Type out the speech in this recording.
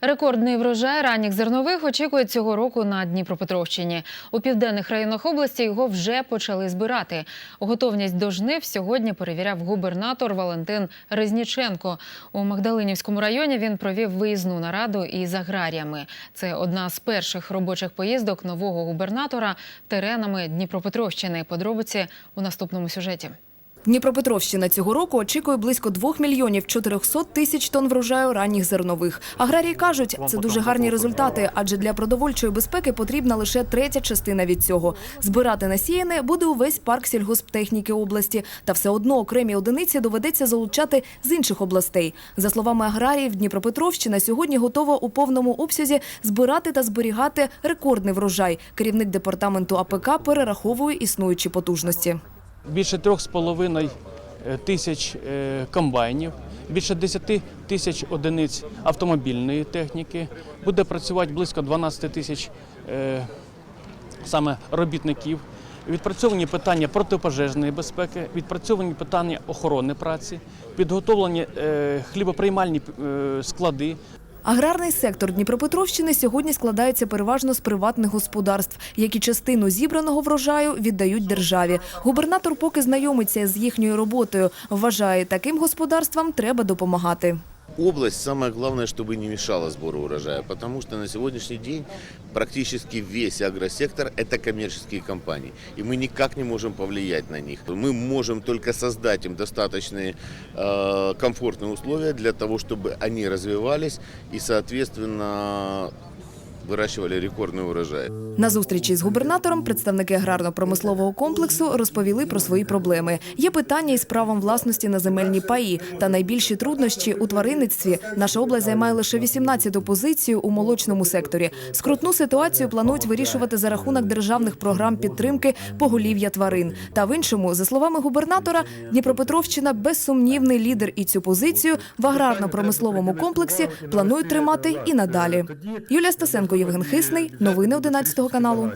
Рекордний врожай ранніх зернових очікують цього року на Дніпропетровщині. У південних районах області його вже почали збирати. Готовність до жнив сьогодні перевіряв губернатор Валентин Резніченко. У Магдалинівському районі він провів виїзну нараду із аграріями. Це одна з перших робочих поїздок нового губернатора теренами Дніпропетровщини. Подробиці у наступному сюжеті. Дніпропетровщина цього року очікує близько 2 мільйонів 400 тисяч тонн врожаю ранніх зернових. Аграрії кажуть, це дуже гарні результати, адже для продовольчої безпеки потрібна лише третя частина від цього. Збирати насіяне буде увесь парк сільгосптехніки області, та все одно окремі одиниці доведеться залучати з інших областей. За словами аграріїв, Дніпропетровщина сьогодні готова у повному обсязі збирати та зберігати рекордний врожай. Керівник департаменту АПК перераховує існуючі потужності. Більше 3,5 тисяч е, комбайнів, більше 10 тисяч одиниць автомобільної техніки. Буде працювати близько 12 тисяч е, саме робітників. Відпрацьовані питання протипожежної безпеки, відпрацьовані питання охорони праці, підготовлені е, хлібоприймальні е, склади, Аграрний сектор Дніпропетровщини сьогодні складається переважно з приватних господарств, які частину зібраного врожаю віддають державі. Губернатор поки знайомиться з їхньою роботою. Вважає, таким господарствам треба допомагати Область, самое главное, чтобы не мешала сбору урожая, потому что на сегодняшний день практически весь агросектор – это коммерческие компании, и мы никак не можем повлиять на них. Мы можем только создать им достаточные э, комфортные условия для того, чтобы они развивались и, соответственно, выращивали рекордный урожай. На зустрічі з губернатором представники аграрно-промислового комплексу розповіли про свої проблеми. Є питання із правом власності на земельні паї та найбільші труднощі у тваринництві. Наша область займає лише 18-ту позицію у молочному секторі. Скрутну ситуацію планують вирішувати за рахунок державних програм підтримки поголів'я тварин. Та в іншому, за словами губернатора, Дніпропетровщина безсумнівний лідер і цю позицію в аграрно-промисловому комплексі планують тримати і надалі. Юлія Стасенко, Євген Хисний. Новини 11 каналу.